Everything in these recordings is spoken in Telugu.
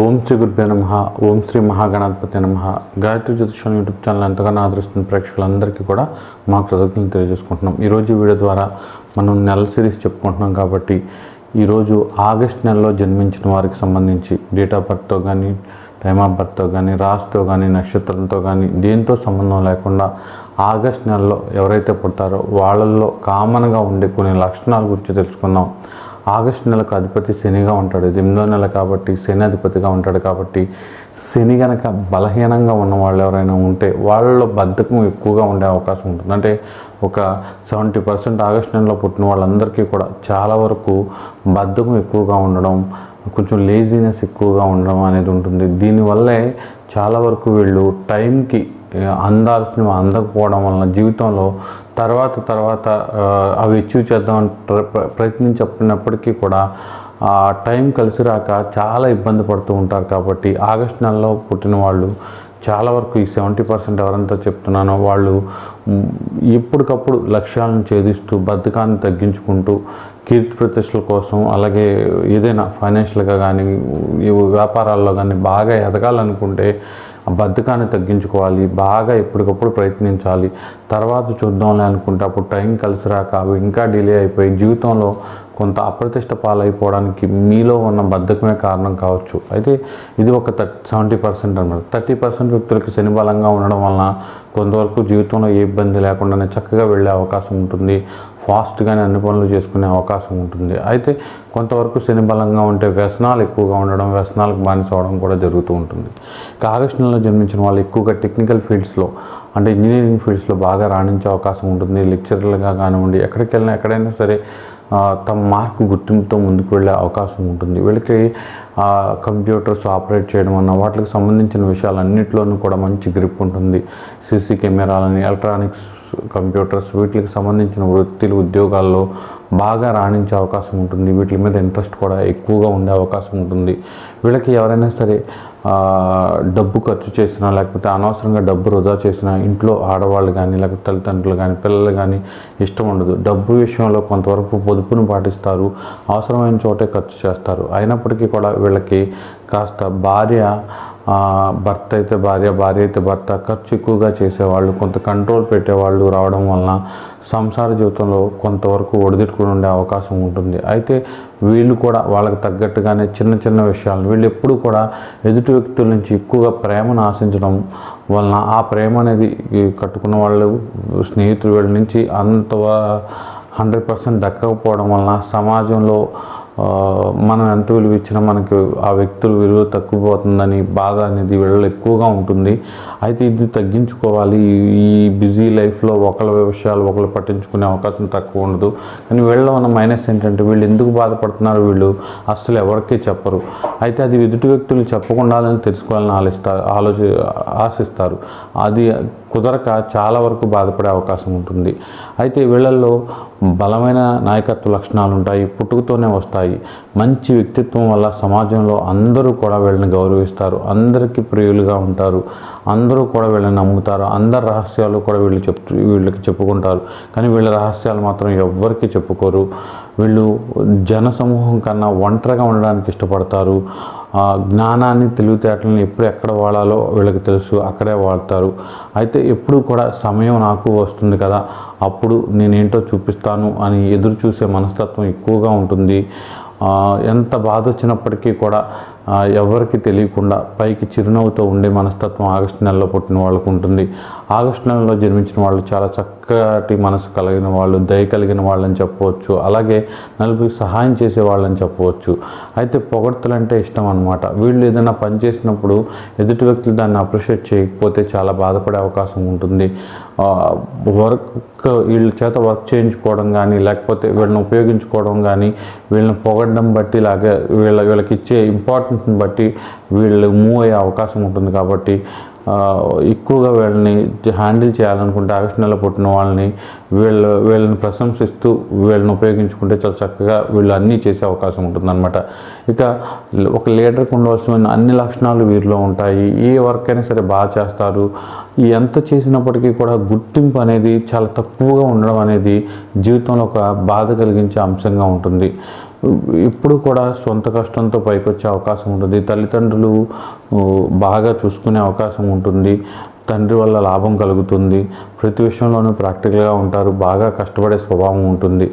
ఓం శ్రీ గురుభ్య నమ ఓం శ్రీ మహాగణాధిపతి నమ. గాయత్రి జ్యోతిషం యూట్యూబ్ ఛానల్ ఎంతగానో ఆదరిస్తున్న ప్రేక్షకులందరికీ కూడా మా కృతజ్ఞతలు తెలియజేసుకుంటున్నాం. ఈరోజు వీడియో ద్వారా మనం నెల సిరీస్ చెప్పుకుంటున్నాం కాబట్టి ఈరోజు ఆగస్ట్ నెలలో జన్మించిన వారికి సంబంధించి డేట్ ఆఫ్ బర్త్తో కానీ టైమ్ ఆఫ్ బర్త్తో కానీ రాశితో కానీ నక్షత్రంతో కానీ దేంతో సంబంధం లేకుండా ఆగస్ట్ నెలలో ఎవరైతే పుడతారో వాళ్ళల్లో కామన్గా ఉండే కొన్ని లక్షణాల గురించి తెలుసుకుందాం. ఆగస్టు నెలకు అధిపతి శనిగా ఉంటాడు. ఇది ఎనిమిదో నెల కాబట్టి శని అధిపతిగా ఉంటాడు కాబట్టి శని గనక బలహీనంగా ఉన్న వాళ్ళు ఎవరైనా ఉంటే వాళ్ళలో బద్ధకం ఎక్కువగా ఉండే అవకాశం ఉంటుంది. అంటే ఒక సెవెంటీ పర్సెంట్ ఆగస్టు నెలలో పుట్టిన వాళ్ళందరికీ కూడా చాలా వరకు బద్ధకం ఎక్కువగా ఉండడం కొంచెం లేజీనెస్ ఎక్కువగా ఉండడం అనేది ఉంటుంది. దీనివల్లే చాలా వరకు వీళ్ళు టైంకి అందాల్సినవి అందకపోవడం వలన జీవితంలో తర్వాత తర్వాత అవి అచీవ్ చేద్దామని ప్ర- ప్రయత్నించినప్పటికీ కూడా ఆ టైం కలిసి రాక చాలా ఇబ్బంది పడుతూ ఉంటారు కాబట్టి ఆగస్ట్ నెలలో పుట్టిన వాళ్ళు చాలా వరకు ఈ సెవెంటీ పర్సెంట్ ఎవరంతా చెప్తున్నానో వాళ్ళు ఎప్పటికప్పుడు లక్ష్యాలను ఛేదిస్తూ బద్ధకాన్ని తగ్గించుకుంటూ కీర్తి ప్రతిష్టల కోసం అలాగే ఏదైనా ఫైనాన్షియల్గా కానీ వ్యాపారాల్లో కానీ బాగా ఎదగాలనుకుంటే ఆ బద్ధకాన్ని తగ్గించుకోవాలి బాగా ఎప్పటికప్పుడు ప్రయత్నించాలి. తర్వాత చూద్దాంలే అనుకుంటే అప్పుడు టైం కలిసి రాక అవి ఇంకా డిలే అయిపోయి జీవితంలో కొంత అప్రతిష్ట పాలైపోవడానికి మీలో ఉన్న బద్ధకమే కారణం కావచ్చు. అయితే ఇది ఒక థర్టీ సెవెంటీ పర్సెంట్ అనమాట. థర్టీ పర్సెంట్ వ్యక్తులకి శని బలంగా ఉండడం వలన కొంతవరకు జీవితంలో ఏ ఇబ్బంది లేకుండానే చక్కగా వెళ్ళే అవకాశం ఉంటుంది. ఫాస్ట్గానే అన్ని పనులు చేసుకునే అవకాశం ఉంటుంది. అయితే కొంతవరకు శని బలంగా ఉంటే వ్యసనాలు ఎక్కువగా ఉండడం వ్యసనాలకు బానిస అవడం కూడా జరుగుతూ ఉంటుంది. ఇక ఆగస్టు నెలలో జన్మించిన వాళ్ళు ఎక్కువగా టెక్నికల్ ఫీల్డ్స్లో అంటే ఇంజనీరింగ్ ఫీల్డ్స్లో బాగా రాణించే అవకాశం ఉంటుంది. లెక్చరర్లుగా కానివ్వండి ఎక్కడికి వెళ్ళినా ఎక్కడైనా సరే తమ మార్క్ గుర్తింపుతో ముందుకు వెళ్ళే అవకాశం ఉంటుంది. వీళ్ళకి కంప్యూటర్స్ ఆపరేట్ చేయడం అన్న వాటికి సంబంధించిన విషయాలన్నింటిలోనూ కూడా మంచి గ్రిప్ ఉంటుంది. సీసీ కెమెరాలని ఎలక్ట్రానిక్స్ కంప్యూటర్స్ వీటికి సంబంధించిన వృత్తులు ఉద్యోగాల్లో బాగా రాణించే అవకాశం ఉంటుంది. వీటి మీద ఇంట్రెస్ట్ కూడా ఎక్కువగా ఉండే అవకాశం ఉంటుంది. వీళ్ళకి ఎవరైనా సరే డబ్బు ఖర్చు చేసినా లేకపోతే అనవసరంగా డబ్బు వృధా చేసినా ఇంట్లో ఆడవాళ్ళు కానీ లేకపోతే తల్లిదండ్రులు కానీ పిల్లలు కానీ ఇష్టం ఉండదు. డబ్బు విషయంలో కొంతవరకు పొదుపును పాటిస్తారు. అవసరమైన చోటే ఖర్చు చేస్తారు. అయినప్పటికీ కూడా వీళ్ళకి కాస్త భార్య భర్త అయితే భార్య భార్య అయితే భర్త ఖర్చు ఎక్కువగా చేసేవాళ్ళు కొంత కంట్రోల్ పెట్టేవాళ్ళు రావడం వలన సంసార జీవితంలో కొంతవరకు ఒడిదిట్టుకుని ఉండే అవకాశం ఉంటుంది. అయితే వీళ్ళు కూడా వాళ్ళకి తగ్గట్టుగానే చిన్న చిన్న విషయాలు వీళ్ళు ఎప్పుడూ కూడా ఎదుటి వ్యక్తుల నుంచి ఎక్కువగా ప్రేమను ఆశించడం వలన ఆ ప్రేమ అనేది కట్టుకున్న వాళ్ళు స్నేహితులు వీళ్ళ నుంచి అంత హండ్రెడ్ పర్సెంట్ దక్కకపోవడం వలన సమాజంలో మనం ఎంత విలువ ఇచ్చినా మనకి ఆ వ్యక్తుల విలువ తగ్గిపోతుందని బాధ అనేది వీళ్ళు ఎక్కువగా ఉంటుంది. అయితే ఇది తగ్గించుకోవాలి. ఈ బిజీ లైఫ్లో ఒకళ్ళ విషయాలు ఒకళ్ళు పట్టించుకునే అవకాశం తక్కువ ఉండదు. కానీ వీళ్ళలో ఉన్న మైనస్ ఏంటంటే వీళ్ళు ఎందుకు బాధపడుతున్నారు వీళ్ళు అస్సలు ఎవరికీ చెప్పరు. అయితే అది ఎదుటి వ్యక్తులు చెప్పకుండా తెలుసుకోవాలని ఆలోచిస్తారు ఆలోచి ఆశిస్తారు. అది కుదరక చాలా వరకు బాధపడే అవకాశం ఉంటుంది. అయితే వీళ్ళల్లో బలమైన నాయకత్వ లక్షణాలు ఉంటాయి పుట్టుకతోనే వస్తాయి. మంచి వ్యక్తిత్వం వల్ల సమాజంలో అందరూ కూడా వీళ్ళని గౌరవిస్తారు. అందరికీ ప్రియులుగా ఉంటారు. అందరూ కూడా వీళ్ళని నమ్ముతారు. అందరి రహస్యాలు కూడా వీళ్ళు చెప్తూ వీళ్ళకి చెప్పుకుంటారు. కానీ వీళ్ళ రహస్యాలు మాత్రం ఎవ్వరికీ చెప్పుకోరు. వీళ్ళు జన సమూహం కన్నా ఒంటరిగా ఉండడానికి ఇష్టపడతారు. ఆ, జ్ఞానాన్ని తెలివితేటలను ఎప్పుడు ఎక్కడ వాడాలో వీళ్ళకి తెలుసు అక్కడే వాడతారు. అయితే ఎప్పుడు కూడా సమయం నాకు వస్తుంది కదా అప్పుడు నేనేంటో చూపిస్తాను అని ఎదురు చూసే మనస్తత్వం ఎక్కువగా ఉంటుంది. ఎంత బాధ వచ్చినప్పటికీ కూడా ఎవరికి తెలియకుండా పైకి చిరునవ్వుతో ఉండే మనస్తత్వం ఆగస్టు నెలలో పుట్టిన వాళ్ళకు ఉంటుంది. ఆగస్టు నెలలో జన్మించిన వాళ్ళు చాలా చక్కటి మనసు కలిగిన వాళ్ళు దయ కలిగిన వాళ్ళని చెప్పవచ్చు. అలాగే నలుగురికి సహాయం చేసే వాళ్ళని చెప్పవచ్చు. అయితే పొగడ్తలు అంటే ఇష్టం అనమాట వీళ్ళు ఏదైనా పని చేసినప్పుడు ఎదుటి వ్యక్తులు దాన్ని అప్రిషియేట్ చేయకపోతే చాలా బాధపడే అవకాశం ఉంటుంది. వర్క్ వీళ్ళ చేత వర్క్ చేయించుకోవడం కానీ లేకపోతే వీళ్ళని ఉపయోగించుకోవడం కానీ వీళ్ళని పొగడడం బట్టి లాగా వీళ్ళ వీళ్ళకి ఇచ్చే ఇంపార్టెన్స్ని బట్టి వీళ్ళు మూవ్ అయ్యే అవకాశం ఉంటుంది కాబట్టి ఎక్కువగా వీళ్ళని హ్యాండిల్ చేయాలనుకుంటే ఆగస్టు నెల పుట్టిన వాళ్ళని వీళ్ళు వీళ్ళని ప్రశంసిస్తూ వీళ్ళని ఉపయోగించుకుంటే చాలా చక్కగా వీళ్ళు అన్నీ చేసే అవకాశం ఉంటుందన్నమాట. ఇక ఒక లీడర్కి ఉండవలసిన అన్ని లక్షణాలు వీరిలో ఉంటాయి. ఏ వర్క్ అయినా సరే బాగా చేస్తారు. ఎంత చేసినప్పటికీ కూడా గుర్తింపు అనేది చాలా తక్కువగా ఉండడం అనేది జీవితంలో ఒక బాధ కలిగించే అంశంగా ఉంటుంది. ఇప్పుడు కూడా సొంత కష్టంతో పైకి వచ్చే అవకాశం ఉంటుంది. తల్లిదండ్రులు బాగా చూసుకునే అవకాశం ఉంటుంది. తండ్రి వల్ల లాభం కలుగుతుంది. ప్రతి విషయంలోనూ ప్రాక్టికల్గా ఉంటారు. బాగా కష్టపడే స్వభావం ఉంటుంది.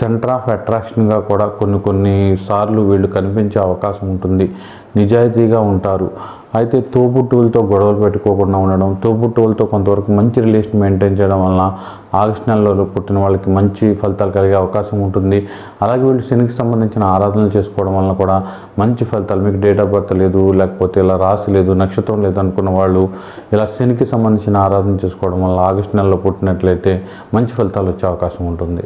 సెంటర్ ఆఫ్ అట్రాక్షన్గా కూడా కొన్ని కొన్ని సార్లు వీళ్ళు కనిపించే అవకాశం ఉంటుంది. నిజాయితీగా ఉంటారు. అయితే తోబుట్టువులతో గొడవలు పెట్టుకోకుండా ఉండడం తోబుట్టువులతో కొంతవరకు మంచి రిలేషన్ మెయింటైన్ చేయడం వలన ఆగస్ట్ నెలలో పుట్టిన వాళ్ళకి మంచి ఫలితాలు కలిగే అవకాశం ఉంటుంది. అలాగే వీళ్ళు శనికి సంబంధించిన ఆరాధనలు చేసుకోవడం వలన కూడా మంచి ఫలితాలు మీకు డేట్ ఆఫ్ బర్త్ లేదు లేకపోతే ఇలా రాసి లేదు నక్షత్రం లేదు అనుకున్న వాళ్ళు ఇలా శనికి సంబంధించిన ఆరాధన చేసుకోవడం వల్ల ఆగస్ట్ నెలలో పుట్టినట్లయితే మంచి ఫలితాలు వచ్చే అవకాశం ఉంటుంది.